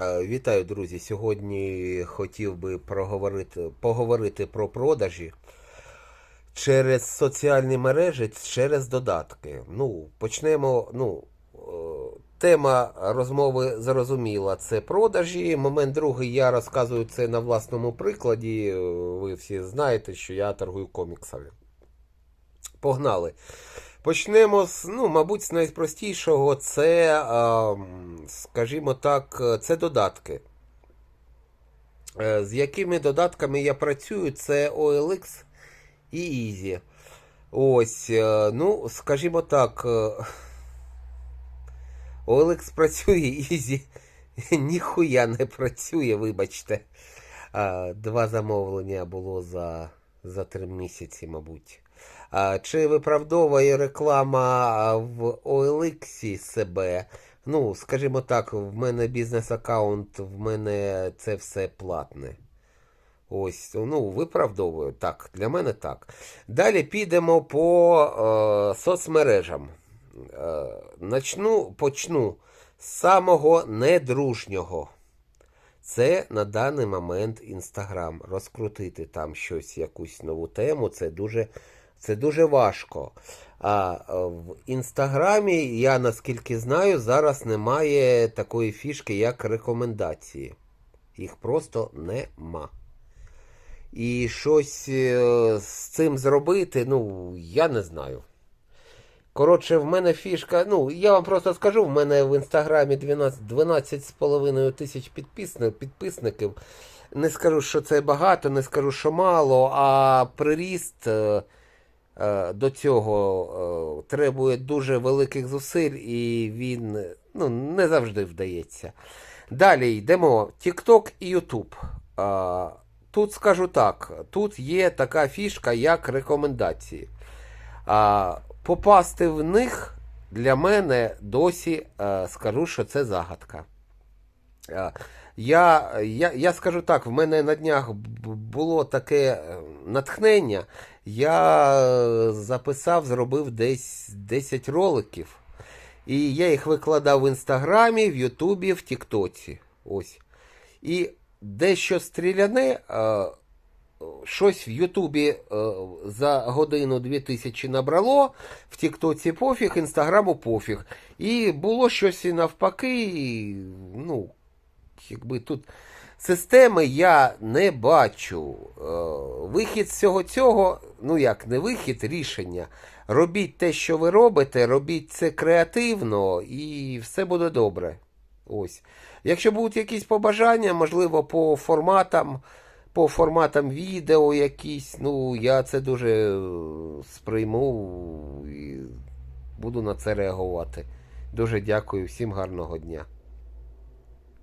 Е, Вітаю, друзі. Сьогодні хотів би проговорити, поговорити про продажі через соціальні мережі, через додатки. Ну, почнемо. Ну, е, тема розмови зрозуміла. Це продажі. Момент другий я розказую це на власному прикладі. Е, Ви всі знаєте, що я торгую коміксами. Погнали. Почнемо з, ну, мабуть, з найпростішого. Це, скажімо так, це додатки. Е, З якими додатками я працюю, це OLX і Easy. Ось, е, ну, скажімо так, е, OLX працює, Easy ніхуя не працює, вибачте. Два замовлення було за, за три місяці, мабуть. Чи виправдовує реклама в OLX себе? Ну, скажімо так, в мене бізнес-аккаунт, в мене це все платне. Ось, ну, виправдовую. Так, для мене так. Далі підемо по е, соцмережам. Е, начну, почну з самого недружнього. Це на даний момент Інстаграм. Розкрутити там щось, якусь нову тему, це дуже, це дуже важко. А е, в Інстаграмі, я наскільки знаю, зараз немає такої фішки, як рекомендації. Їх просто нема. І щось е, з цим зробити, ну, я не знаю. Коротше, в мене фішка. Ну, я вам просто скажу, в мене в інстаграмі 12 12,5 тисяч підписни- підписників. Не скажу, що це багато, не скажу, що мало, а приріст е, до цього е, требує дуже великих зусиль, і він ну, не завжди вдається. Далі йдемо. TikTok і YouTube. Тут скажу так: тут є така фішка, як рекомендації. Попасти в них для мене досі е, скажу, що це загадка. Я, я, я скажу так, в мене на днях було таке е, натхнення. Я записав, зробив десь 10 роликів. І я їх викладав в інстаграмі, в Ютубі, в Тіктоці. Ось. І дещо стріляне, е, щось в Ютубі е, за годину 2000 набрало, в Тіктоці пофіг, інстаграму пофіг. І було щось і навпаки. І, ну, якби тут системи я не бачу. Е, Вихід з всього цього, ну як, не вихід, рішення. Робіть те, що ви робите, робіть це креативно, і все буде добре. Ось. Якщо будуть якісь побажання, можливо, по форматам, по форматам відео якісь, ну, я це дуже е, сприйму і буду на це реагувати. Дуже дякую, всім гарного дня.